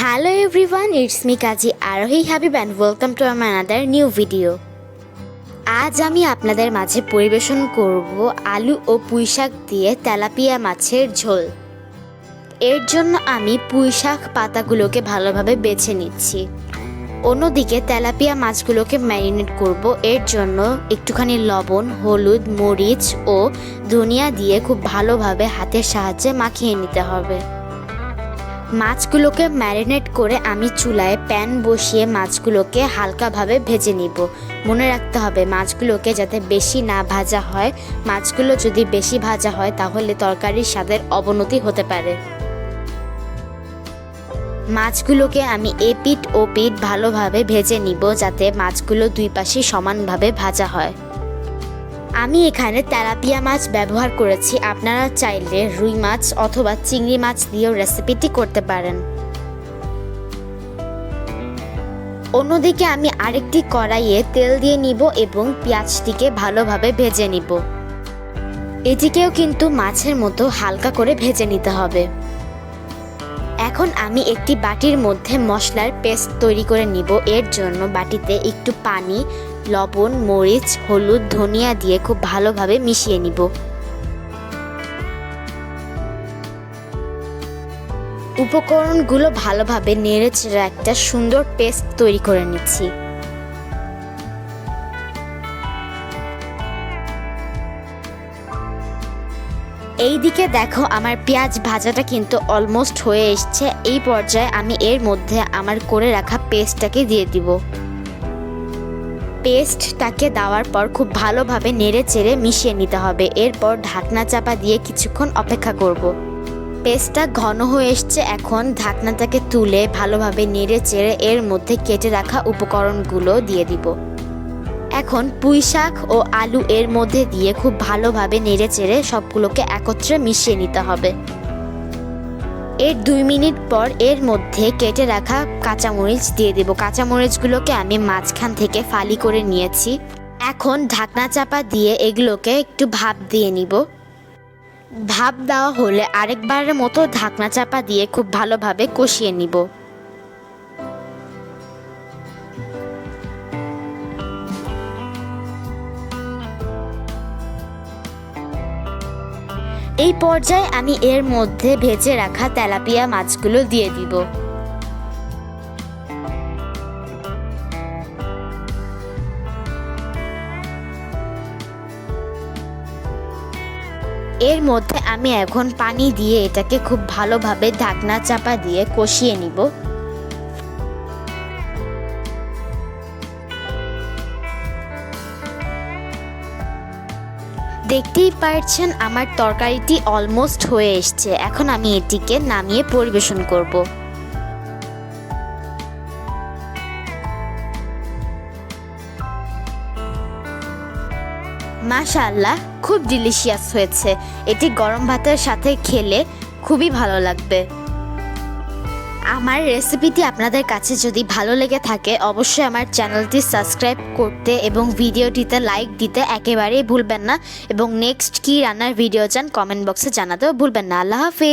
Hello everyone it's me Kaji Arohi Habib and welcome to my another new video আজ আমি আপনাদের মাঝে পরিবেশন করব আলু ও পুঁই শাক দিয়ে তেলাপিয়া মাছের ঝোল। এর জন্য আমি পুঁই শাক পাতাগুলোকে ভালোভাবে বেছে নিচ্ছি। অন্যদিকে তেলাপিয়া মাছগুলোকে ম্যারিনেট করব। এর জন্য একটুখানি লবণ, হলুদ, মরিচ ও ধনিয়া দিয়ে খুব ভালোভাবে হাতের সাহায্যে মাখিয়ে নিতে হবে। মাছগুলোকে ম্যারিনেট করে আমি চুলায় প্যান বসিয়ে মাছগুলোকে হালকাভাবে ভেজে নিব। মনে রাখতে হবে, মাছগুলোকে যাতে বেশি না ভাজা হয়। মাছগুলো যদি বেশি ভাজা হয়, তাহলে তরকারির স্বাদের অবনতি হতে পারে। মাছগুলোকে আমি এপিট ও পিট ভালোভাবে ভেজে নিব, যাতে মাছগুলো দুই পাশে সমানভাবে ভাজা হয়। আমি এখানে তেলাপিয়া মাছ ব্যবহার করেছি। আপনারা চাইলে রুই মাছ অথবা চিংড়ি মাছ দিয়েও রেসিপিটি করতে পারেন। অন্যদিকে আমি আরেকটি কড়াইয়ে তেল দিয়ে নিব এবং পেঁয়াজটিকে ভালোভাবে ভেজে নিব। এটিকেও কিন্তু মাছের মতো হালকা করে ভেজে নিতে হবে। এখন আমি একটি বাটির মধ্যে মশলার পেস্ট তৈরি করে নিব। এর জন্য বাটিতে একটু পানি লবণ, মরিচ, হলুদ, ধনিয়া দিয়ে খুব ভালোভাবে মিশিয়ে নিব। উপকরণগুলো ভালোভাবে নেড়ে চেড়ে একটা সুন্দর পেস্ট তৈরি করে নিচ্ছি। এইদিকে দেখো আমার পেঁয়াজ ভাজাটা কিন্তু অলমোস্ট হয়ে এসছে। এই পর্যায়ে আমি এর মধ্যে আমার করে রাখা পেস্টটাকে দিয়ে দিব। পেস্টটাকে দেওয়ার পর খুব ভালোভাবে নেড়ে চেড়ে মিশিয়ে নিতে হবে। এরপর ঢাকনা চাপা দিয়ে কিছুক্ষণ অপেক্ষা করব। পেস্টটা ঘন হয়ে এসছে। এখন ঢাকনাটাকে তুলে ভালোভাবে নেড়ে চেড়ে এর মধ্যে কেটে রাখা উপকরণগুলো দিয়ে দিব। এখন পুঁই শাক ও আলু এর মধ্যে দিয়ে খুব ভালোভাবে নেড়ে চেড়ে সবগুলোকে একত্রে মিশিয়ে নিতে হবে। এর দুই মিনিট পর এর মধ্যে কেটে রাখা কাঁচামরিচ দিয়ে দেবো। কাঁচামরিচগুলোকে আমি মাঝখান থেকে ফালি করে নিয়েছি। এখন ঢাকনা চাপা দিয়ে এগুলোকে একটু ভাপ দিয়ে নিব। ভাপ দেওয়া হলে আরেকবারের মতো ঢাকনা চাপা দিয়ে খুব ভালোভাবে কষিয়ে নিব। এই পর্যায়ে আমি এর মধ্যে ভেজে রাখা তেলাপিয়া মাছগুলো দিয়ে দিব। এর মধ্যে আমি এখন পানি দিয়ে এটাকে খুব ভালোভাবে ঢাকনা চাপা দিয়ে কষিয়ে নিব। দেখতেই পারছেন আমার তরকারিটি অলমোস্ট হয়ে এসছে। এখন আমি এটিকে নামিয়ে পরিবেশন করব। মাশাআল্লাহ, খুব ডিলিশিয়াস হয়েছে। এটি গরম ভাতের সাথে খেলে খুবই ভালো লাগবে। আমার রেসিপিটি আপনাদের কাছে যদি ভালো লেগে থাকে, অবশ্যই আমার চ্যানেলটি সাবস্ক্রাইব করতে এবং ভিডিওটিতে লাইক দিতে একেবারেই ভুলবেন না। এবং নেক্সট কী রান্নার ভিডিও চান কমেন্ট বক্সে জানাতেও ভুলবেন না। আল্লাহ হাফিজ।